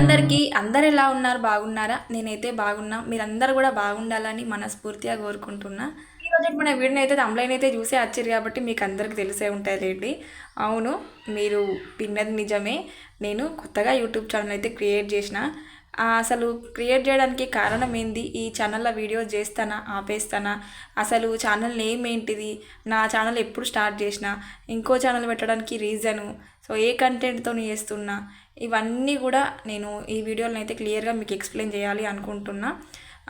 అందరికీ అందరు ఎలా ఉన్నారు? బాగున్నారా? నేనైతే బాగున్నా. మీరందరూ కూడా బాగుండాలని మనస్ఫూర్తిగా కోరుకుంటున్నా. ఈరోజు మన వీడిని అయితే తమ్లైన్ అయితే చూసే వచ్చారు కాబట్టి మీకు అందరికి తెలిసే ఉంటుంది అవును మీరు విన్నది నిజమే. నేను కొత్తగా యూట్యూబ్ ఛానల్ అయితే క్రియేట్ చేసిన. అసలు క్రియేట్ చేయడానికి కారణం ఏంది? ఈ ఛానల్లో వీడియోస్ చేస్తానా? ఆపేస్తానా? అసలు ఛానల్ నేమ్ ఏంటిది? నా ఛానల్ ఎప్పుడు స్టార్ట్ చేసిన? ఇంకో ఛానల్ పెట్టడానికి రీజను సో ఏ కంటెంట్తో చేస్తున్నా? ఇవన్నీ కూడా నేను ఈ వీడియోలో అయితే క్లియర్గా మీకు ఎక్స్ప్లెయిన్ చేయాలి అనుకుంటున్నా.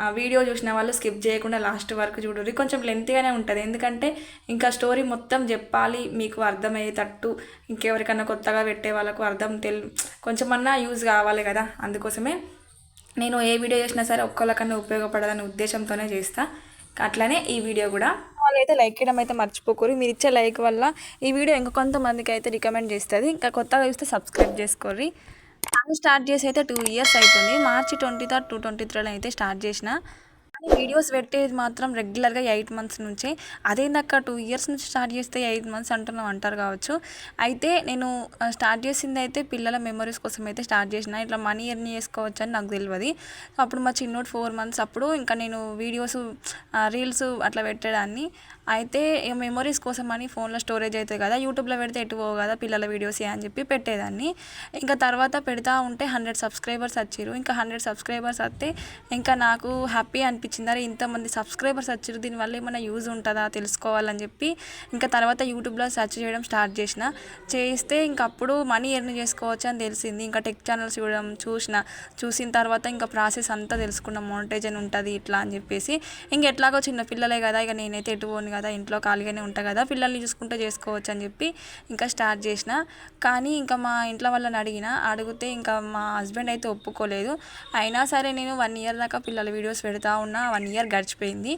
ఆ వీడియో చూసిన వాళ్ళు స్కిప్ చేయకుండా లాస్ట్ వరకు చూడండి కొంచెం లెంతీగానే ఉంటుంది. ఎందుకంటే ఇంకా స్టోరీ మొత్తం చెప్పాలి మీకు అర్థమయ్యేటట్టు ఇంకెవరికన్నా కొత్తగా పెట్టే వాళ్ళకు అర్థం తెల్ కొంచెమన్నా యూజ్ కావాలి కదా అందుకోసమే నేను ఏ వీడియో చేసినా సరే ఒక్కళ్ళకన్నా ఉపయోగపడదనే ఉద్దేశంతోనే చేస్తా. అట్లనే ఈ వీడియో కూడా. వాళ్ళైతే లైక్ చేయడం అయితే మర్చిపోకూరు మీరు ఇచ్చే లైక్ వల్ల ఈ వీడియో ఇంకా కొంతమందికి అయితే రికమెండ్ చేస్తుంది. ఇంకా కొత్తగా చూస్తే సబ్స్క్రైబ్ చేసుకోర్రి. స్టార్ట్ చేసి అయితే టూ ఇయర్స్ అవుతుంది March twenty third two twenty త్రీలో అయితే స్టార్ట్ చేసిన. వీడియోస్ పెట్టేది మాత్రం రెగ్యులర్గా ఎయిట్ మంత్స్ నుంచే. అదేందక్క టూ ఇయర్స్ నుంచి స్టార్ట్ చేస్తే ఎయిట్ మంత్స్ అంటున్నాం అంటారు కావచ్చు. అయితే నేను స్టార్ట్ చేసింది అయితే పిల్లల మెమరీస్ కోసం అయితే స్టార్ట్ చేసిన. ఇట్లా మనీ ఎర్న్ చేసుకోవచ్చు అని నాకు తెలియదు అప్పుడు మా చిన్నోడు ఫోర్ మంత్స్ అప్పుడు ఇంకా నేను వీడియోస్ రీల్స్ అట్లా పెట్టేదాన్ని. అయితే మెమరీస్ కోసం అని ఫోన్లో స్టోరేజ్ అవుతుంది కదా యూట్యూబ్లో పెడితే ఎటు పోవు కదా పిల్లల వీడియోస్ అని చెప్పి పెట్టేదాన్ని. ఇంకా తర్వాత పెడతా ఉంటే హండ్రెడ్ సబ్స్క్రైబర్స్ వచ్చారు ఇంకా హండ్రెడ్ సబ్స్క్రైబర్స్ వస్తే ఇంకా నాకు హ్యాపీ అనిపించింది అరే ఇంతమంది సబ్స్క్రైబర్స్ వచ్చారు దీనివల్ల ఏమైనా యూజ్ ఉంటుందా తెలుసుకోవాలని చెప్పి ఇంకా తర్వాత యూట్యూబ్లో సెర్చ్ చేయడం స్టార్ట్ చేసిన. చేస్తే ఇంకా అప్పుడు మనీ ఎర్న్ చేసుకోవచ్చు అని తెలిసింది. ఇంకా టెక్ ఛానల్స్ చూడడం చూసిన చూసిన తర్వాత ఇంకా ప్రాసెస్ అంతా తెలుసుకున్న. మోనిటైజన్ ఉంటుంది ఇట్లా అని చెప్పేసి. ఇంక ఎట్లాగో చిన్న పిల్లలే కదా ఇక నేనైతే ఎటు పోను కదా ఇంట్లో ఖాళీగానే ఉంటా కదా పిల్లల్ని చూసుకుంటూ చేసుకోవచ్చు అని చెప్పి ఇంకా స్టార్ట్ చేసిన. కానీ ఇంకా మా ఇంట్లో వాళ్ళని అడిగిన అడిగితే ఇంకా మా హస్బెండ్ అయితే ఒప్పుకోలేదు. అయినా సరే నేను వన్ ఇయర్ దాకా పిల్లల వీడియోస్ పెడతా ఉన్నా. వన్ ఇయర్ గడిచిపోయింది.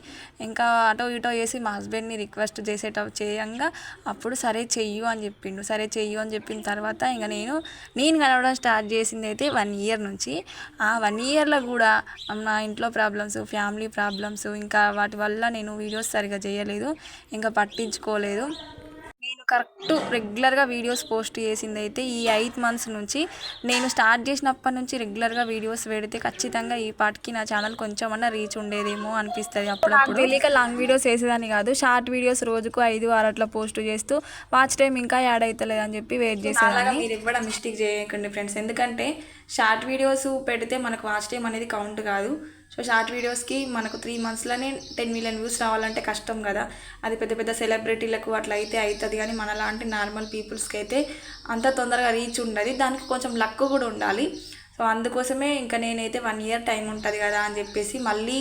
ఇంకా అటో ఇటో చేసి మా హస్బెండ్ని రిక్వెస్ట్ చేసేట చేయంగా అప్పుడు సరే చెయ్యు అని చెప్పిండు. సరే చెయ్యు అని చెప్పిన తర్వాత ఇంకా నేను నేను కలవడం స్టార్ట్ చేసింది అయితే వన్ ఇయర్ నుంచి. ఆ వన్ ఇయర్లో కూడా నా ఇంట్లో ప్రాబ్లమ్స్ ఫ్యామిలీ ప్రాబ్లమ్స్ ఇంకా వాటి వల్ల నేను వీడియోస్ సరిగా చేయలేదు. ఇంకా పట్టించుకోలేదు. నేను కరెక్ట్ రెగ్యులర్గా వీడియోస్ పోస్ట్ చేసింది అయితే ఈ ఎయిట్ మంత్స్ నుంచి. నేను స్టార్ట్ చేసినప్పటి నుంచి రెగ్యులర్గా వీడియోస్ పెడితే ఖచ్చితంగా ఈ పాటికి నా ఛానల్ కొంచెమన్నా రీచ్ ఉండేదేమో అనిపిస్తుంది అప్పుడప్పుడు. తెలియక లాంగ్ వీడియోస్ వేసేదాన్ని కాదు. షార్ట్ వీడియోస్ రోజుకు ఐదు ఆరు అట్లా పోస్ట్ చేస్తూ వాచ్ టైం ఇంకా యాడ్ అవుతలేదు అని చెప్పి వెయిట్ చేసేదాన్ని. మీరు కూడా మిస్టేక్ చేయకండి ఫ్రెండ్స్ ఎందుకంటే షార్ట్ వీడియోస్ పెడితే మనకు వాచ్ టైం అనేది కౌంట్ కాదు. సో షార్ట్ వీడియోస్కి మనకు త్రీ మంత్స్లోనే టెన్ మిలియన్ వ్యూస్ రావాలంటే కష్టం కదా. అది పెద్ద పెద్ద సెలబ్రిటీలకు అట్లా అయితే అవుతుంది కానీ మనలాంటి నార్మల్ పీపుల్స్కి అయితే అంత తొందరగా రీచ్ ఉండదు. దానికి కొంచెం లక్ కూడా ఉండాలి. సో అందుకోసమే ఇంకా నేనైతే వన్ ఇయర్ టైం ఉంటుంది కదా అని చెప్పేసి మళ్ళీ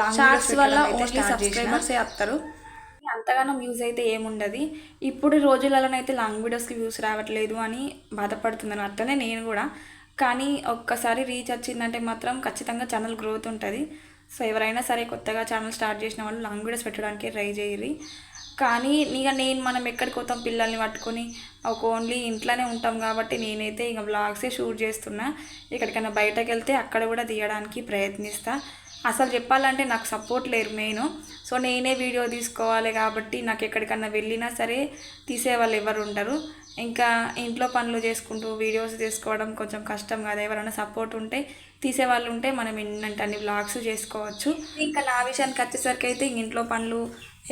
లాంగ్ షార్ట్స్ వల్ల ఓన్లీ సబ్స్క్రైబర్సే వస్తారు అంతగానో వ్యూస్ అయితే ఏముండదు. ఇప్పుడు రోజులలోనైతే లాంగ్ వీడియోస్కి వ్యూస్ రావట్లేదు అని బాధపడుతున్నాను అట్లనే నేను కూడా. కానీ ఒక్కసారి రీచ్ వచ్చిందంటే మాత్రం ఖచ్చితంగా ఛానల్ గ్రోత్ ఉంటుంది. సో ఎవరైనా సరే కొత్తగా ఛానల్ స్టార్ట్ చేసిన వాళ్ళు లాంగ్ వీడియోస్ పెట్టడానికి ట్రై చేయరు కానీ ఇక నేను మనం ఎక్కడికి పోతాం పిల్లల్ని పట్టుకొని ఒక ఓన్లీ ఇంట్లోనే ఉంటాం కాబట్టి నేనైతే ఇక బ్లాగ్సే షూట్ చేస్తున్నా. ఎక్కడికైనా బయటకు వెళ్తే అక్కడ కూడా తీయడానికి ప్రయత్నిస్తా. అసలు చెప్పాలంటే నాకు సపోర్ట్ లేరు మెయిన్ సో నేనే వీడియో తీసుకోవాలి కాబట్టి నాకు ఎక్కడికన్నా వెళ్ళినా సరే తీసేవాళ్ళు ఎవరు ఉండరు. ఇంకా ఇంట్లో పనులు చేసుకుంటూ వీడియోస్ తీసుకోవడం కొంచెం కష్టం కదా. ఎవరైనా సపోర్ట్ ఉంటే తీసేవాళ్ళు ఉంటే మనం ఎన్నంటే అన్ని బ్లాగ్స్ చేసుకోవచ్చు. ఇంకా నా విషయానికి వచ్చేసరికి అయితే ఇంట్లో పనులు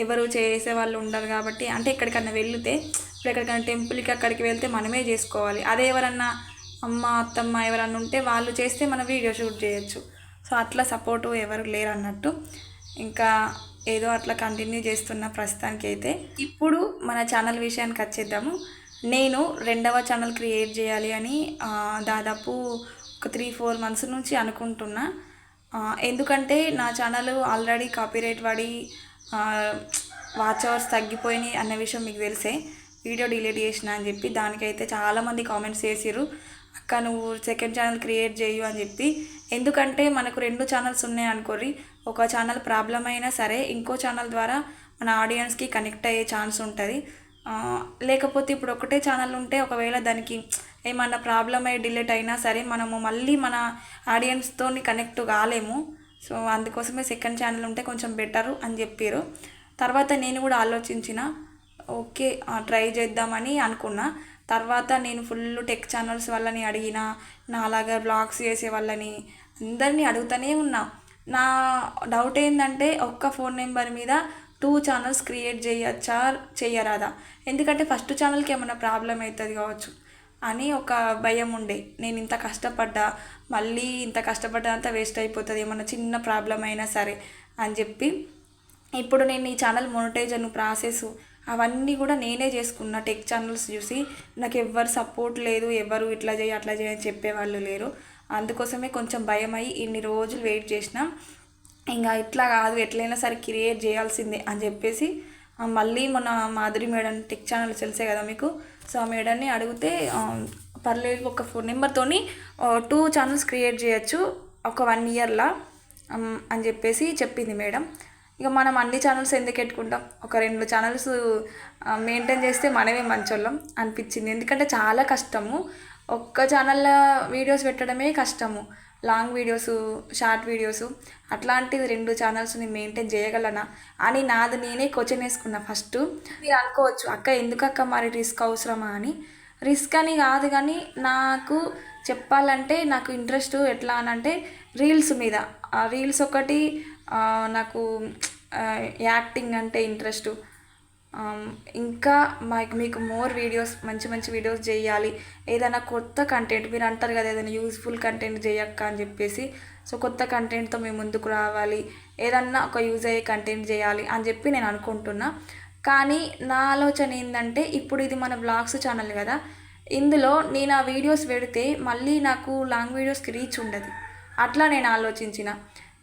ఎవరు చేసే వాళ్ళు ఉండరు కాబట్టి అంటే ఎక్కడికన్నా వెళితే ఇప్పుడు ఎక్కడికైనా టెంపుల్కి అక్కడికి వెళ్తే మనమే చేసుకోవాలి. అదే ఎవరన్నా అమ్మ అత్తమ్మ ఎవరన్నా ఉంటే వాళ్ళు చేస్తే మనం వీడియో షూట్ చేయొచ్చు. సో అట్లా సపోర్టు ఎవరు లేరు అన్నట్టు ఇంకా ఏదో అట్లా కంటిన్యూ చేస్తున్న ప్రస్తుతానికి అయితే ఇప్పుడు మన ఛానల్ విషయానికి వచ్చేద్దాము. నేను రెండవ ఛానల్ క్రియేట్ చేయాలి అని దాదాపు ఒక త్రీ ఫోర్ మంత్స్ నుంచి అనుకుంటున్నా. ఎందుకంటే నా ఛానల్ ఆల్రెడీ కాపీరైట్ పడి వాచ్ అవర్స్ తగ్గిపోయినాయి అన్న విషయం మీకు తెలిసే. వీడియో డిలీట్ చేసిన అని చెప్పి దానికైతే చాలామంది కామెంట్స్ చేసిరు అక్క నువ్వు సెకండ్ ఛానల్ క్రియేట్ చేయు అని చెప్పి ఎందుకంటే మనకు రెండు ఛానల్స్ ఉన్నాయి అనుకోరి ఒక ఛానల్ ప్రాబ్లం అయినా సరే ఇంకో ఛానల్ ద్వారా మన ఆడియన్స్కి కనెక్ట్ అయ్యే ఛాన్స్ ఉంటుంది. లేకపోతే ఇప్పుడు ఒకటే ఛానల్ ఉంటే ఒకవేళ దానికి ఏమన్నా ప్రాబ్లం అయ్యి డిలేట్ అయినా సరే మనము మళ్ళీ మన ఆడియన్స్తో కనెక్ట్ కాలేము. సో అందుకోసమే సెకండ్ ఛానల్ ఉంటే కొంచెం బెటరు అని చెప్పారు తర్వాత నేను కూడా ఆలోచించిన ఓకే ట్రై చేద్దామని అనుకున్నా. తర్వాత నేను ఫుల్ టెక్ ఛానల్స్ వాళ్ళని అడిగిన నాలాగా బ్లాగ్స్ చేసే వాళ్ళని అందరినీ అడుగుతూనే ఉన్నా. నా డౌట్ ఏంటంటే ఒక్క ఫోన్ నెంబర్ మీద టూ ఛానల్స్ క్రియేట్ చేయొచ్చా చెయ్యరాదా ఎందుకంటే ఫస్ట్ ఛానల్కి ఏమైనా ప్రాబ్లం అవుతుంది కావచ్చు అని ఒక భయం ఉండే. నేను ఇంత కష్టపడ్డా మళ్ళీ ఇంత కష్టపడ్డంతా వేస్ట్ అయిపోతుంది ఏమన్నా చిన్న ప్రాబ్లం అయినా సరే అని చెప్పి ఇప్పుడు నేను ఈ ఛానల్ మొనిటైజన్ ప్రాసెస్ అవన్నీ కూడా నేనే చేసుకున్న. టెక్ ఛానల్స్ చూసి నాకు ఎవ్వరు సపోర్ట్ లేదు ఎవరు ఇట్లా చేయి అట్లా చేయి అని చెప్పేవాళ్ళు లేరు. అందుకోసమే కొంచెం భయం అయ్యి ఇన్ని రోజులు వెయిట్ చేసినాం ఇంకా ఇట్లా కాదు ఎట్లయినా సరే క్రియేట్ చేయాల్సిందే అని చెప్పేసి మళ్ళీ మన మాధురి మేడం టెక్ ఛానల్ తెలిసే కదా మీకు? సో ఆ మేడంని అడిగితే పర్లేదు ఒక ఫోన్ నెంబర్తోని టూ ఛానల్స్ క్రియేట్ చేయొచ్చు ఒక వన్ ఇయర్లా అని చెప్పేసి చెప్పింది మేడం. ఇక మనం అన్ని ఛానల్స్ ఎందుకు పెట్టుకుంటాం? ఒక రెండు ఛానల్స్ మెయింటైన్ చేస్తే మనమే మంచోళ్ళం అనిపించింది. ఎందుకంటే చాలా కష్టము. ఒక్క ఛానల్లో వీడియోస్ పెట్టడమే కష్టము. లాంగ్ వీడియోస్ షార్ట్ వీడియోస్ అట్లాంటిది రెండు ఛానల్స్ని మెయింటైన్ చేయగలనా అని నాది నేనే క్వశ్చన్ వేసుకున్నా ఫస్ట్ మీరు అనుకోవచ్చు అక్క ఎందుకు అక్క మరి రిస్క్ అవసరమా? అని. రిస్క్ అని కాదు కానీ నాకు చెప్పాలంటే నాకు ఇంట్రెస్ట్ ఎట్లా అని అంటే రీల్స్ మీద. ఆ రీల్స్ ఒకటి నాకు యాక్టింగ్ అంటే ఇంట్రెస్ట్ ఇంకా మాకు మీకు మోర్ వీడియోస్ మంచి మంచి వీడియోస్ చేయాలి. ఏదైనా కొత్త కంటెంట్ మీరు అంటారు కదా ఏదైనా యూస్ఫుల్ కంటెంట్ చేయక్క అని చెప్పేసి. సో కొత్త కంటెంట్తో మేము ముందుకు రావాలి. ఏదన్నా ఒక యూజ్ అయ్యే కంటెంట్ చేయాలి అని చెప్పి నేను అనుకుంటున్నా. కానీ నా ఆలోచన ఏంటంటే ఇప్పుడు ఇది మన బ్లాగ్స్ ఛానల్ కదా. ఇందులో నేను ఆ వీడియోస్ పెడితే మళ్ళీ నాకు లాంగ్ వీడియోస్కి రీచ్ ఉండదు. అట్లా నేను ఆలోచించిన.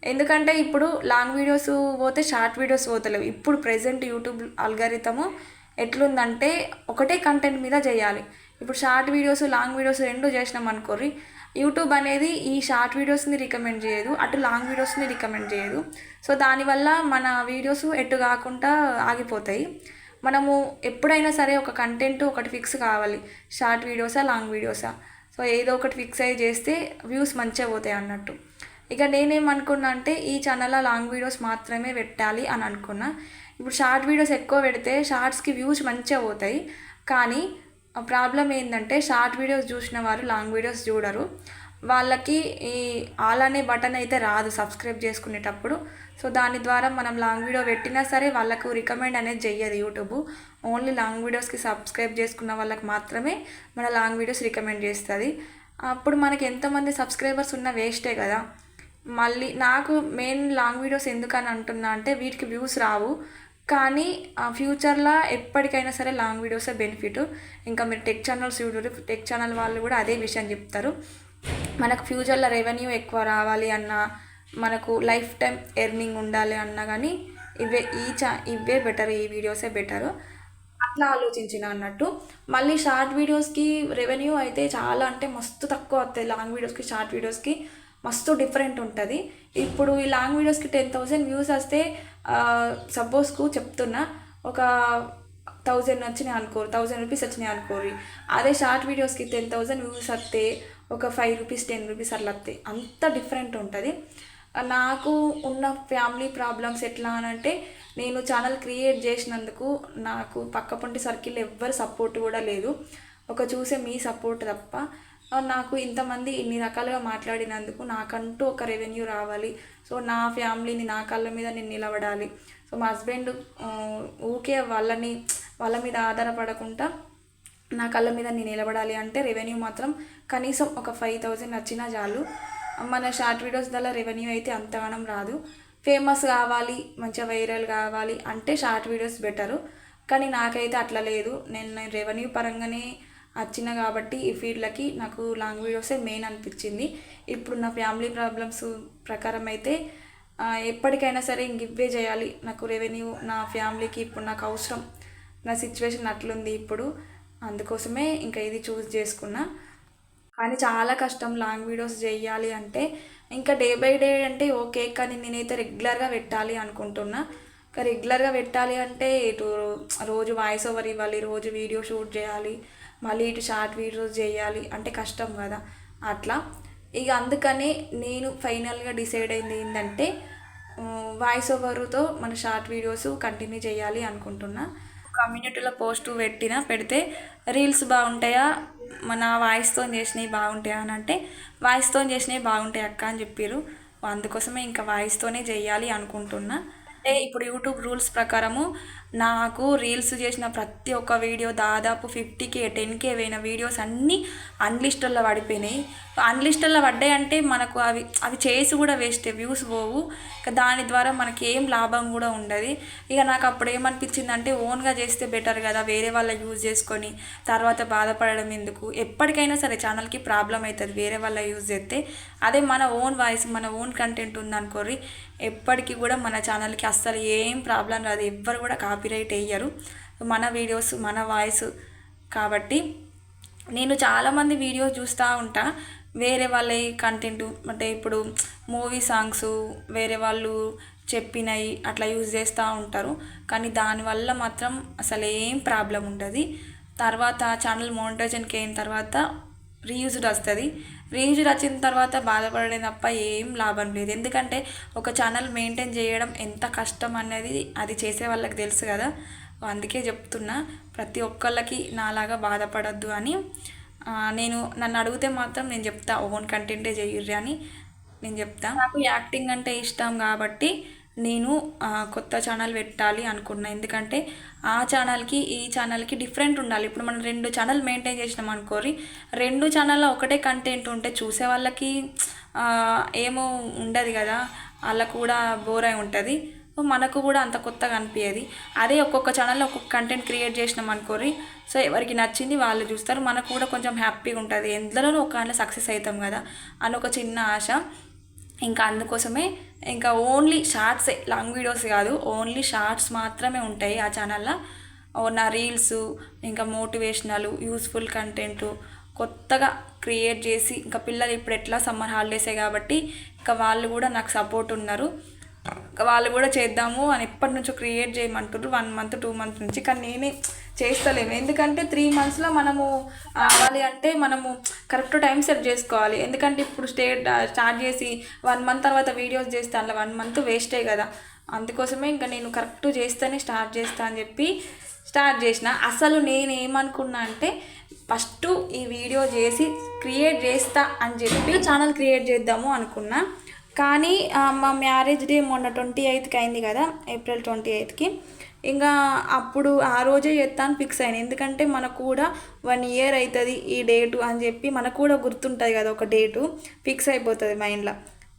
ఎందుకంటే ఇప్పుడు లాంగ్ వీడియోస్ పోతే షార్ట్ వీడియోస్ పోతలేవు. ఇప్పుడు ప్రజెంట్ యూట్యూబ్ అల్గారిథము ఎట్లుందంటే ఒకటే కంటెంట్ మీద చేయాలి. ఇప్పుడు షార్ట్ వీడియోస్ లాంగ్ వీడియోస్ రెండు చేసినాం అనుకోర్రి. యూట్యూబ్ అనేది ఈ షార్ట్ వీడియోస్ని రికమెండ్ చేయదు అటు లాంగ్ వీడియోస్ని రికమెండ్ చేయదు. సో దానివల్ల మన వీడియోస్ ఎటు కాకుండా ఆగిపోతాయి. మనము ఎప్పుడైనా సరే ఒక కంటెంట్ ఒకటి ఫిక్స్ కావాలి. షార్ట్ వీడియోసా లాంగ్ వీడియోసా? సో ఏదో ఒకటి ఫిక్స్ అయ్యి చేస్తే వ్యూస్ మంచిగా పోతాయి అన్నట్టు. ఇక నేనేమనుకున్నా అంటే ఈ ఛానల్లో లాంగ్ వీడియోస్ మాత్రమే పెట్టాలి అని అనుకున్నా. ఇప్పుడు షార్ట్ వీడియోస్ ఎక్కువ పెడితే షార్ట్స్కి వ్యూస్ మంచిగా పోతాయి. కానీ ప్రాబ్లం ఏంటంటే షార్ట్ వీడియోస్ చూసిన వారు లాంగ్ వీడియోస్ చూడరు. వాళ్ళకి ఈ ఆల్ అనే బటన్ అయితే రాదు సబ్స్క్రైబ్ చేసుకునేటప్పుడు. సో దాని ద్వారా మనం లాంగ్ వీడియో పెట్టినా సరే వాళ్ళకు రికమెండ్ అనేది చెయ్యదు యూట్యూబ్ ఓన్లీ లాంగ్ వీడియోస్కి సబ్స్క్రైబ్ చేసుకున్న వాళ్ళకి మాత్రమే మన లాంగ్ వీడియోస్ రికమెండ్ చేస్తుంది. అప్పుడు మనకి ఎంతమంది సబ్స్క్రైబర్స్ ఉన్న వేస్టే కదా. మళ్ళీ నాకు మెయిన్ లాంగ్ వీడియోస్ ఎందుకని అంటున్నా అంటే వీటికి వ్యూస్ రావు. కానీ ఆ ఫ్యూచర్లో ఎప్పటికైనా సరే లాంగ్ వీడియోసే బెనిఫిట్ ఇంకా మీరు టెక్ ఛానల్స్ చూడరు. టెక్ ఛానల్ వాళ్ళు కూడా అదే విషయం చెప్తారు. మనకు ఫ్యూచర్లో రెవెన్యూ ఎక్కువ రావాలి అన్నా మనకు లైఫ్ టైం ఎర్నింగ్ ఉండాలి అన్నా కానీ ఇవే ఈ చా ఇవే బెటర్ ఈ వీడియోసే బెటర్ అట్లా ఆలోచించిన అన్నట్టు. మళ్ళీ షార్ట్ వీడియోస్కి రెవెన్యూ అయితే చాలా అంటే మస్తు తక్కువ వస్తాయి లాంగ్ వీడియోస్కి షార్ట్ వీడియోస్కి మస్తు డిఫరెంట్ ఉంటుంది. ఇప్పుడు ఈ లాంగ్ వీడియోస్కి టెన్ థౌసండ్ వ్యూస్ వస్తే సపోజ్కు చెప్తున్నా ఒక థౌజండ్ వచ్చినాయి అనుకోరు థౌజండ్ రూపీస్ వచ్చినాయి అనుకోరి. అదే షార్ట్ వీడియోస్కి టెన్ థౌజండ్ వ్యూస్ వస్తే ఒక ఫైవ్ రూపీస్ టెన్ రూపీస్ అట్లా వస్తాయి అంత డిఫరెంట్ ఉంటుంది. నాకు ఉన్న ఫ్యామిలీ ప్రాబ్లమ్స్ ఎట్లా అని అంటే నేను ఛానల్ క్రియేట్ చేసినందుకు నాకు పక్కపంటి సర్కిల్ ఎవ్వరు సపోర్ట్ కూడా లేదు. ఒక చూసే మీ సపోర్ట్ తప్ప నాకు ఇంతమంది ఇన్ని రకాలుగా మాట్లాడినందుకు నాకంటూ ఒక రెవెన్యూ రావాలి. సో నా ఫ్యామిలీని నా కాళ్ళ మీద నేను నిలబడాలి. సో మా హస్బెండ్ ఊకే వాళ్ళని వాళ్ళ మీద ఆధారపడకుండా నా కళ్ళ మీద నేను నిలబడాలి అంటే రెవెన్యూ మాత్రం కనీసం ఒక ఫైవ్ థౌజండ్ వచ్చినా చాలు. మన షార్ట్ వీడియోస్ ద్వారా రెవెన్యూ అయితే అంతగానం రాదు. ఫేమస్ కావాలి మంచిగా వైరల్ కావాలి అంటే షార్ట్ వీడియోస్ బెటరు. కానీ నాకైతే అట్లా లేదు. నేను రెవెన్యూ పరంగానే వచ్చిన కాబట్టి ఈ ఫీల్డ్లకి నాకు లాంగ్ వీడియోసే మెయిన్ అనిపించింది. ఇప్పుడు నా ఫ్యామిలీ ప్రాబ్లమ్స్ ప్రకారం అయితే ఎప్పటికైనా సరే ఇంక ఇవే చేయాలి. నాకు రెవెన్యూ నా ఫ్యామిలీకి ఇప్పుడు నాకు అవసరం నా సిచ్యువేషన్ అట్లుంది ఇప్పుడు. అందుకోసమే ఇంకా ఇది చూస్ చేసుకున్నా. కానీ చాలా కష్టం లాంగ్ వీడియోస్ చేయాలి అంటే ఇంకా డే బై డే అంటే ఓకే కానీ నేనైతే రెగ్యులర్గా పెట్టాలి అనుకుంటున్నా. ఇంకా రెగ్యులర్గా పెట్టాలి అంటే ఇటు రోజు వాయిస్ ఓవర్ ఇవ్వాలి రోజు వీడియో షూట్ చేయాలి మళ్ళీ ఇటు షార్ట్ వీడియోస్ చేయాలి అంటే కష్టం కదా. అట్లా. ఇక అందుకనే నేను ఫైనల్గా డిసైడ్ అయింది ఏంటంటే వాయిస్ ఓవర్తో మన షార్ట్ వీడియోస్ కంటిన్యూ చేయాలి అనుకుంటున్నా. కమ్యూనిటీలో పోస్ట్ పెట్టిన పెడితే రీల్స్ బాగుంటాయా? మన వాయిస్తో చేసినవి బాగుంటాయా అని అంటే వాయిస్తో చేసినవి బాగుంటాయి అక్క అని చెప్పారు అందుకోసమే ఇంకా వాయిస్తోనే చేయాలి అనుకుంటున్నా. అంటే ఇప్పుడు యూట్యూబ్ రూల్స్ ప్రకారము నాకు రీల్స్ చేసిన ప్రతి ఒక్క వీడియో దాదాపు ఫిఫ్టీ కే టెన్ కే పోయిన వీడియోస్ అన్నీ అన్లిస్టల్లో పడిపోయినాయి. అన్లిస్టల్లో పడ్డాయి అంటే మనకు అవి అవి చేసి కూడా వేస్ట్ వ్యూస్ పోవు. ఇక దాని ద్వారా మనకి ఏం లాభం కూడా ఉండదు. ఇక నాకు అప్పుడు ఏమనిపించింది అంటే ఓన్గా చేస్తే బెటర్ కదా వేరే వాళ్ళ యూజ్ చేసుకొని తర్వాత బాధపడడం ఎందుకు? ఎప్పటికైనా సరే ఛానల్కి ప్రాబ్లం అవుతుంది వేరే వాళ్ళ యూజ్ చేస్తే. అదే మన ఓన్ వాయిస్ మన ఓన్ కంటెంట్ ఉందనుకోరి ఎప్పటికీ కూడా మన ఛానల్కి అస్సలు ఏం ప్రాబ్లం రాదు. ఎవ్వరు కూడా కాపీరైట్ వేయరు మన వీడియోస్ మన వాయిస్ కాబట్టి నేను చాలామంది వీడియోస్ చూస్తూ ఉంటా. వేరే వాళ్ళ కంటెంట్ అంటే ఇప్పుడు మూవీ సాంగ్స్ వేరే వాళ్ళు చెప్పినవి అట్లా యూజ్ చేస్తూ ఉంటారు. కానీ దానివల్ల మాత్రం అసలు ఏం ప్రాబ్లం ఉండదు. తర్వాత ఛానల్ మోనిటైజేషన్కి అయిన తర్వాత రీయూజ్డ్ వస్తుంది. రీయూజ్డ్ వచ్చిన తర్వాత బాధపడడం తప్ప ఏం లాభం లేదు. ఎందుకంటే ఒక ఛానల్ మెయింటైన్ చేయడం ఎంత కష్టం అనేది అది చేసే వాళ్ళకి తెలుసు కదా. అందుకే చెప్తున్నా ప్రతి ఒక్కళ్ళకి నాలాగా బాధపడద్దు అని. నేను నన్ను అడిగితే మాత్రం నేను చెప్తా ఓన్ కంటెంటే చేయర్రి అని నేను చెప్తా. నాకు యాక్టింగ్ అంటే ఇష్టం కాబట్టి నేను కొత్త ఛానల్ పెట్టాలి అనుకున్నా. ఎందుకంటే ఆ ఛానల్కి ఈ ఛానల్కి డిఫరెంట్ ఉండాలి. ఇప్పుడు మనం రెండు ఛానల్ మెయింటైన్ చేసినాం అనుకోరి రెండు ఛానల్లో ఒకటే కంటెంట్ ఉంటే చూసే వాళ్ళకి ఏమో ఉండదు కదా. వాళ్ళకు కూడా బోర్ అయి ఉంటుంది. సో మనకు కూడా అంత కొత్తగా అనిపించేది అదే ఒక్కొక్క ఛానల్లో ఒక్కొక్క కంటెంట్ క్రియేట్ చేసినాం అనుకోరి సో ఎవరికి నచ్చింది వాళ్ళు చూస్తారు. మనకు కూడా కొంచెం హ్యాపీగా ఉంటుంది. ఎందులోనూ ఒక దాంట్లో సక్సెస్ అవుతాం కదా అని ఒక చిన్న ఆశ. ఇంకా అందుకోసమే ఇంకా ఓన్లీ షార్ట్సే లాంగ్ వీడియోస్ కాదు. ఓన్లీ షార్ట్స్ మాత్రమే ఉంటాయి ఆ ఛానల్లో నా రీల్స్ ఇంకా మోటివేషనల్ యూస్ఫుల్ కంటెంట్ కొత్తగా క్రియేట్ చేసి ఇంకా పిల్లలు ఇప్పుడు ఎట్లా సమ్మర్ హాలిడేసే కాబట్టి ఇంకా వాళ్ళు కూడా నాకు సపోర్ట్ ఉన్నారు. వాళ్ళు కూడా చేద్దాము అని ఎప్పటి నుంచో క్రియేట్ చేయమంటారు వన్ మంత్ టూ మంత్ నుంచి. కానీ నేనే చేస్తలేము ఎందుకంటే త్రీ మంత్స్లో మనము అవ్వాలి అంటే మనము కరెక్ట్ టైం సెట్ చేసుకోవాలి. ఎందుకంటే ఇప్పుడు స్టేట్ స్టార్ట్ చేసి వన్ మంత్ తర్వాత వీడియోస్ చేస్తే అలా వన్ మంత్ వేస్టే కదా. అందుకోసమే ఇంకా నేను కరెక్ట్ చేస్తేనే స్టార్ట్ చేస్తా అని చెప్పి స్టార్ట్ చేసిన. అసలు నేను ఏమనుకున్నా అంటే ఫస్ట్ ఈ వీడియో చేసి క్రియేట్ చేస్తా అని చెప్పి ఛానల్ క్రియేట్ చేద్దాము అనుకున్నా. కానీ మా మ్యారేజ్ డే మొన్న ట్వంటీ ఎయిత్కి అయింది కదా ఏప్రిల్ ట్వంటీ ఎయిత్కి. ఇంకా అప్పుడు ఆ రోజే చేస్తాను ఫిక్స్ అయింది ఎందుకంటే మనకు కూడా వన్ ఇయర్ అవుతుంది ఈ డేటు అని చెప్పి మనకు కూడా గుర్తుంటుంది కదా ఒక డేటు ఫిక్స్ అయిపోతుంది మైండ్లో.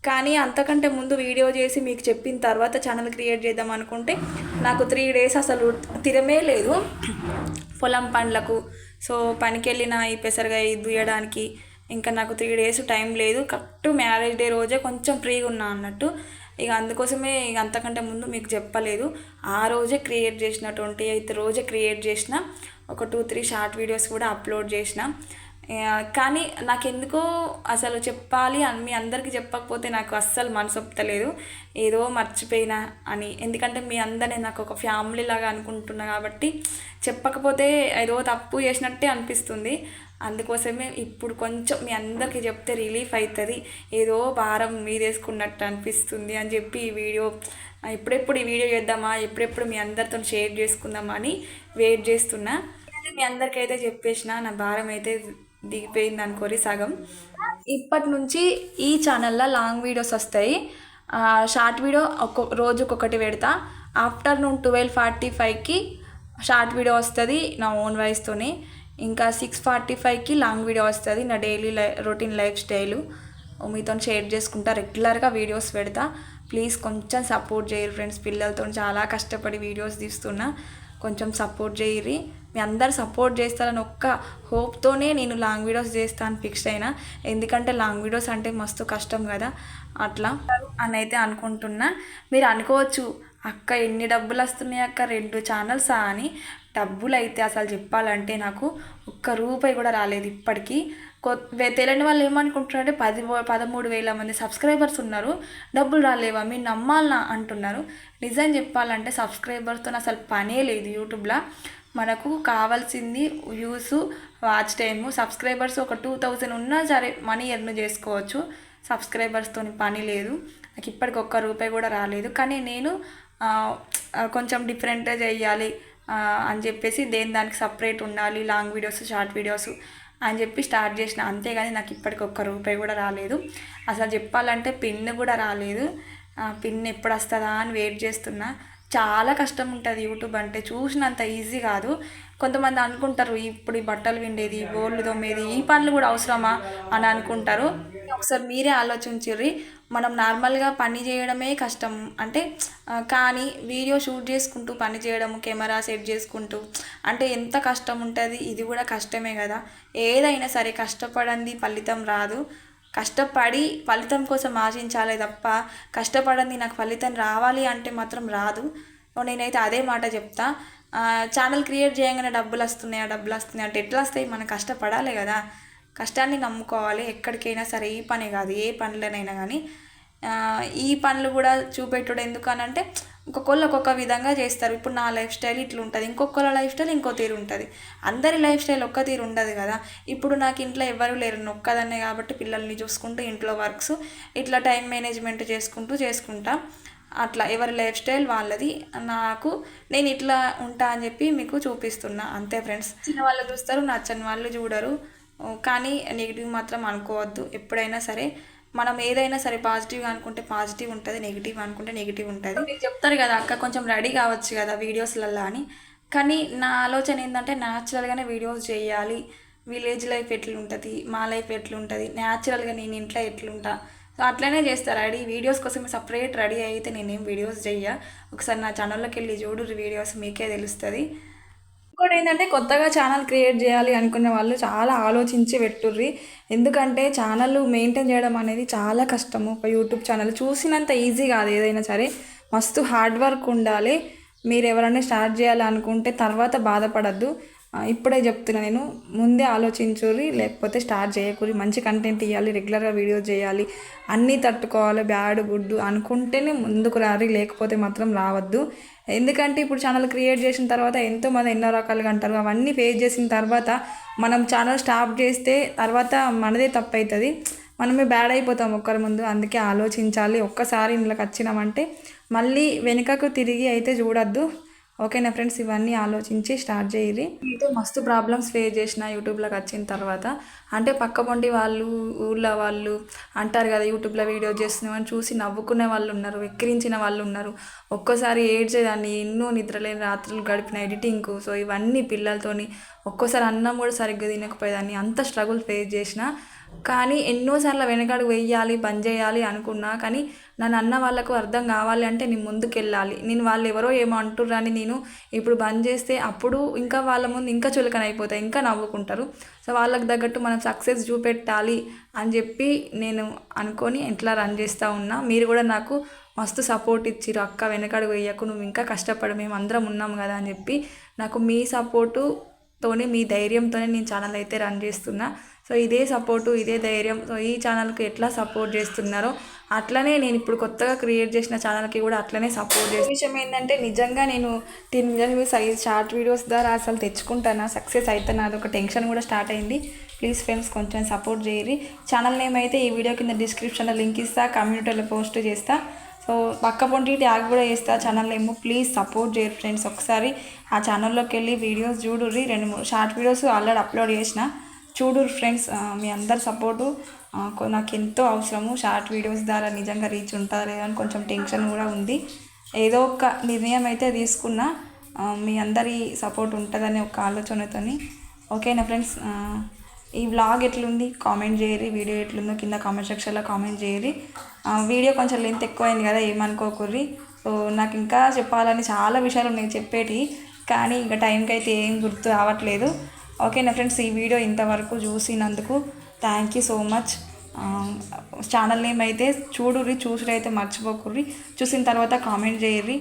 కానీ అంతకంటే ముందు వీడియో చేసి మీకు చెప్పిన తర్వాత ఛానల్ క్రియేట్ చేద్దాం అనుకుంటే నాకు త్రీ డేస్ అసలు తిరమే లేదు. పొలం పండ్లకు సో పనికి వెళ్ళిన ఈ పెసరగా దుయ్యడానికి ఇంకా నాకు త్రీ డేస్ టైం లేదు. కరెక్ట్ మ్యారేజ్ డే రోజే కొంచెం ఫ్రీగా ఉన్నా అన్నట్టు. ఇక అందుకోసమే ఇక అంతకంటే ముందు మీకు చెప్పలేదు. ఆ రోజే క్రియేట్ చేసిన ట్వంటీ ఎయిత్ రోజే క్రియేట్ చేసిన. ఒక టూ త్రీ షార్ట్ వీడియోస్ కూడా అప్లోడ్ చేసిన. కానీ నాకు ఎందుకో అసలు చెప్పాలి అని మీ అందరికీ చెప్పకపోతే నాకు అస్సలు మనసు ఒప్పుతలేదు. ఏదో మర్చిపోయినా అని. ఎందుకంటే మీ అందరినీ నాకు ఒక ఫ్యామిలీ లాగా అనుకుంటున్నా కాబట్టి చెప్పకపోతే ఏదో తప్పు చేసినట్టే అనిపిస్తుంది. అందుకోసమే ఇప్పుడు కొంచెం మీ అందరికీ చెప్తే రిలీఫ్ అవుతుంది ఏదో భారం మీదేసుకున్నట్టు అనిపిస్తుంది అని చెప్పి ఈ వీడియో ఎప్పుడెప్పుడు ఈ వీడియో చేద్దామా ఎప్పుడెప్పుడు మీ అందరితో షేర్ చేసుకుందామా అని వెయిట్ చేస్తున్నా. మీ అందరికైతే చెప్పేసిన నా భారం అయితే దిగిపోయింది అనుకోరి సగం. ఇప్పటి నుంచి ఈ ఛానల్లో లాంగ్ వీడియోస్ వస్తాయి. షార్ట్ వీడియో ఒక్కొక్క రోజుకొకటి పెడతా. ఆఫ్టర్నూన్ ట్వెల్వ్ ఫార్టీ ఫైవ్కి షార్ట్ వీడియో వస్తుంది నా ఓన్ వాయిస్తోనే ఇంకా సిక్స్ ఫార్టీ ఫైవ్కి లాంగ్ వీడియో వస్తుంది నా డైలీ లై రొటీన్ లైఫ్ స్టైలు. మీతో షేర్ చేసుకుంటా రెగ్యులర్గా వీడియోస్ పెడతా. ప్లీజ్ కొంచెం సపోర్ట్ చేయరు ఫ్రెండ్స్ పిల్లలతో చాలా కష్టపడి వీడియోస్ తీస్తున్నా. కొంచెం సపోర్ట్ చేయరి మీ అందరు సపోర్ట్ చేస్తారని ఒక్క హోప్తోనే నేను లాంగ్ వీడియోస్ చేస్తాను ఫిక్స్ అయినా. ఎందుకంటే లాంగ్ వీడియోస్ అంటే మస్తు కష్టం కదా. అట్లా అని అయితే అనుకుంటున్నా. మీరు అనుకోవచ్చు అక్క ఎన్ని డబ్బులు వస్తున్నాయి అక్క? రెండు ఛానల్సా అని. డబ్బులు అయితే అసలు చెప్పాలంటే నాకు ఒక్క రూపాయి కూడా రాలేదు ఇప్పటికీ. కొ తెలియని వాళ్ళు ఏమనుకుంటున్నారంటే పది పదమూడు వేల మంది సబ్స్క్రైబర్స్ ఉన్నారు డబ్బులు రాలేవా? మీరు నమ్మాలనా అంటున్నారు. నిజం చెప్పాలంటే సబ్స్క్రైబర్స్తో అసలు పనే లేదు యూట్యూబ్లో. మనకు కావాల్సింది వ్యూస్ వాచ్ టైము సబ్స్క్రైబర్స్ ఒక టూ థౌజండ్ ఉన్నా సరే మనీ ఎర్న్ చేసుకోవచ్చు. సబ్స్క్రైబర్స్తో పని లేదు. నాకు ఇప్పటికి ఒక్క రూపాయి కూడా రాలేదు. కానీ నేను కొంచెం డిఫరెంట్గా చేయాలి అని చెప్పేసి దేని దానికి సపరేట్ ఉండాలి లాంగ్ వీడియోస్ షార్ట్ వీడియోస్ అని చెప్పి స్టార్ట్ చేసిన. అంతేగాని నాకు ఇప్పటికి ఒక్క రూపాయి కూడా రాలేదు. అసలు చెప్పాలంటే పిన్ కూడా రాలేదు. పిన్ ఎప్పుడు వస్తుందా అని వెయిట్ చేస్తున్నా. చాలా కష్టం ఉంటుంది యూట్యూబ్ అంటే. చూసినంత ఈజీ కాదు. కొంతమంది అనుకుంటారు ఇప్పుడు ఈ బట్టలు విండేది బోళ్ళు తోమేది ఈ పనులు కూడా అవసరమా? అని అనుకుంటారు. ఒకసారి మీరే ఆలోచించిర్రి మనం నార్మల్గా పని చేయడమే కష్టం. అంటే కానీ వీడియో షూట్ చేసుకుంటూ పని చేయడం కెమెరా సెట్ చేసుకుంటూ అంటే ఎంత కష్టం ఉంటుంది ఇది కూడా కష్టమే కదా. ఏదైనా సరే కష్టపడంది ఫలితం రాదు. కష్టపడి ఫలితం కోసం ఆశించాలి తప్ప కష్టపడంది నాకు ఫలితం రావాలి అంటే మాత్రం రాదు. నేనైతే అదే మాట చెప్తా. ఛానల్ క్రియేట్ చేయగానే డబ్బులు వస్తున్నాయా డబ్బులు వస్తున్నాయి అంటే ఎట్లా వస్తాయి? మనం కష్టపడాలి కదా. కష్టాన్ని నమ్ముకోవాలి. ఎక్కడికైనా సరే ఈ పనే కాదు ఏ పనులనైనా కానీ. ఈ పనులు కూడా చూపెట్టుడు ఎందుకనంటే ఒక్కొక్కళ్ళు ఒక్కొక్క విధంగా చేస్తారు. ఇప్పుడు నా లైఫ్ స్టైల్ ఇట్లా ఉంటుంది ఇంకొకళ్ళ లైఫ్ స్టైల్ ఇంకో తీరు ఉంటుంది. అందరి లైఫ్ స్టైల్ ఒక్క తీరు ఉండదు కదా. ఇప్పుడు నాకు ఇంట్లో ఎవరు లేరు నేను ఒక్కదాన్నే కాబట్టి పిల్లల్ని చూసుకుంటూ ఇంట్లో వర్క్స్ ఇట్లా టైం మేనేజ్మెంట్ చేసుకుంటూ చేసుకుంటా. అట్లా ఎవరి లైఫ్ స్టైల్ వాళ్ళది. నాకు నేను ఇట్లా ఉంటా అని చెప్పి మీకు చూపిస్తున్నా. అంతే ఫ్రెండ్స్. చిన్న వాళ్ళు చూస్తారు నచ్చని వాళ్ళు చూడరు. కానీ నెగిటివ్ మాత్రం అనుకోవద్దు. ఎప్పుడైనా సరే మనం ఏదైనా సరే పాజిటివ్గా అనుకుంటే పాజిటివ్ ఉంటుంది నెగిటివ్ అనుకుంటే నెగిటివ్ ఉంటుంది. మీరు చెప్తారు కదా అక్క కొంచెం రెడీ కావచ్చు కదా వీడియోస్లలో అని. కానీ నా ఆలోచన ఏంటంటే న్యాచురల్గానే వీడియోస్ చేయాలి. విలేజ్ లైఫ్ ఎట్లుంటుంది మా లైఫ్ ఎట్లుంటుంది న్యాచురల్గా నేను ఇంట్లో ఎట్లుంటా సో అట్లనే చేస్తా. రెడీ వీడియోస్ కోసం సపరేట్ రెడీ అయితే నేనేం వీడియోస్ చెయ్య. ఒకసారి నా ఛానల్లోకి వెళ్ళి చూడు వీడియోస్ మీకే తెలుస్తుంది. ఇంకోటి ఏంటంటే కొత్తగా ఛానల్ క్రియేట్ చేయాలి అనుకునే వాళ్ళు చాలా ఆలోచించి పెట్టుర్రి. ఎందుకంటే ఛానల్ మెయింటైన్ చేయడం అనేది చాలా కష్టము ఒక యూట్యూబ్ ఛానల్ చూసినంత ఈజీ కాదు ఏదైనా సరే. మస్తు హార్డ్ వర్క్ ఉండాలి. మీరు ఎవరైనా స్టార్ట్ చేయాలనుకుంటే తర్వాత బాధపడద్దు. ఇప్పుడే చెప్తున్నా నేను ముందే ఆలోచించుర్రి లేకపోతే స్టార్ట్ చేయకూరి మంచి కంటెంట్ ఇవ్వాలి రెగ్యులర్గా వీడియోస్ చేయాలి అన్నీ తట్టుకోవాలి బ్యాడ్ గుడ్ అనుకుంటేనే ముందుకు రారి లేకపోతే మాత్రం రావద్దు. ఎందుకంటే ఇప్పుడు ఛానల్ క్రియేట్ చేసిన తర్వాత ఎంతోమంది ఎన్నో రకాలుగా అంటారు అవన్నీ ఫేస్ చేసిన తర్వాత మనం ఛానల్ స్టాప్ చేస్తే తర్వాత మనదే తప్పు అవుతుంది మనమే బ్యాడ్ అయిపోతాం ఒక్కరి ముందు అందుకే ఆలోచించాలి. ఒక్కసారి ఇంట్లోకి వచ్చినామంటే మళ్ళీ వెనుకకు తిరిగి అయితే చూడొద్దు. ఓకేనా ఫ్రెండ్స్? ఇవన్నీ ఆలోచించి స్టార్ట్ చేయరి అయితే మస్తు ప్రాబ్లమ్స్ ఫేస్ చేసిన యూట్యూబ్లోకి వచ్చిన తర్వాత అంటే పక్క పొంటి వాళ్ళు ఊళ్ళో వాళ్ళు అంటారు కదా యూట్యూబ్లో వీడియో చేస్తున్నామని చూసి నవ్వుకునే వాళ్ళు ఉన్నారు వెక్కిరించిన వాళ్ళు ఉన్నారు. ఒక్కోసారి ఏడ్చేదాన్ని ఎన్నో నిద్రలేని రాత్రులు గడిపిన ఎడిటింగ్కు సో ఇవన్నీ పిల్లలతోని ఒక్కోసారి అన్నం కూడా సరిగ్గా తినకపోయేదాన్ని. అంత స్ట్రగుల్ ఫేస్ చేసిన కానీ ఎన్నోసార్లు వెనకడుగు వెయ్యాలి పని చేయాలి అనుకున్నా కానీ నన్ను అన్న వాళ్ళకు అర్థం కావాలి అంటే నేను ముందుకు వెళ్ళాలి నేను వాళ్ళు ఎవరో ఏమో అంటుర్రని నేను ఇప్పుడు బంద్ చేస్తే అప్పుడు ఇంకా వాళ్ళ ముందు ఇంకా చులకన అయిపోతాయి ఇంకా నవ్వుకుంటారు. సో వాళ్ళకి తగ్గట్టు మనం సక్సెస్ చూపెట్టాలి అని చెప్పి నేను అనుకొని ఎట్లా రన్ చేస్తూ ఉన్నా. మీరు కూడా నాకు మస్తు సపోర్ట్ ఇచ్చిర్రు. అక్క వెనకడుగు వేయకు నువ్వు ఇంకా కష్టపడు మేము అందరం ఉన్నాం కదా అని చెప్పి నాకు మీ సపోర్టు తోనే మీ ధైర్యంతోనే నేను ఛానల్ అయితే రన్ చేస్తున్నా. సో ఇదే సపోర్టు ఇదే ధైర్యం. సో ఈ ఛానల్కి ఎట్లా సపోర్ట్ చేస్తున్నారో అట్లనే నేను ఇప్పుడు కొత్తగా క్రియేట్ చేసిన ఛానల్కి కూడా అట్లనే సపోర్ట్ చేసిన విషయం ఏంటంటే నిజంగా నేను ten million size short videos ద్వారా అసలు తెచ్చుకుంటానా? సక్సెస్ అవుతానా అదొక టెన్షన్ కూడా స్టార్ట్ అయింది. ప్లీజ్ ఫ్రెండ్స్ కొంచెం సపోర్ట్ చేయరి ఛానల్ నేమ్ అయితే ఈ వీడియో కింద డిస్క్రిప్షన్లో లింక్ ఇస్తా కమ్యూనిటీలో పోస్ట్ చేస్తా. సో పక్క పొంటి ట్యాగ్ కూడా చేస్తా ఛానల్ ఏమో ప్లీజ్ సపోర్ట్ చేయరు ఫ్రెండ్స్ ఒకసారి ఆ ఛానల్లోకి వెళ్ళి వీడియోస్ చూడుర్రి. రెండు మూడు షార్ట్ వీడియోస్ ఆల్రెడీ అప్లోడ్ చేసిన. చూడురు ఫ్రెండ్స్ మీ అందరి సపోర్టు నాకు ఎంతో అవసరము. షార్ట్ వీడియోస్ ద్వారా నిజంగా రీచ్ ఉంటారా లేదా అని కొంచెం టెన్షన్ కూడా ఉంది. ఏదో ఒక నిర్ణయం అయితే తీసుకున్నా మీ అందరి సపోర్ట్ ఉంటుందనే ఒక ఆలోచనతోని. ఓకేనా ఫ్రెండ్స్? ఈ వ్లాగ్ ఎట్లుంది? కామెంట్ చేయరి వీడియో ఎట్లుందో కింద కామెంట్ సెక్షన్లో కామెంట్ చేయరి ఆ, వీడియో కొంచెం లెంత్ ఎక్కువైంది కదా ఏమనుకోకుర్రి? సో నాకు ఇంకా చెప్పాలని చాలా విషయాలు ఉన్నాయి చెప్పేటి. కానీ ఇంకా టైంకి అయితే ఏం గుర్తు రావట్లేదు. ఓకేనా ఫ్రెండ్స్ ఈ వీడియో ఇంతవరకు చూసినందుకు thank you so much channel name అయితే చూడుర్రి చూసుడు అయితే మర్చిపోకుర్రి. చూసిన తర్వాత కామెంట్ చేయర్రి.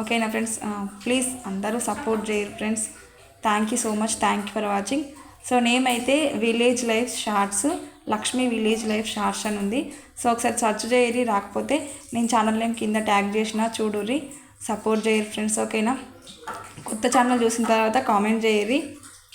ఓకేనా ఫ్రెండ్స్? ప్లీజ్ అందరూ సపోర్ట్ చేయరు friends. Thank you so much thank you for watching so name అయితే village life shorts Lakshmi village life shorts అని ఉంది. సో ఒకసారి సర్చ్ చేయరి రాకపోతే నేను ఛానల్ నేమ్ కింద ట్యాగ్ చేసిన చూడుర్రి. సపోర్ట్ చేయరు ఫ్రెండ్స్ ఓకేనా? కొత్త ఛానల్ చూసిన తర్వాత కామెంట్ చేయరి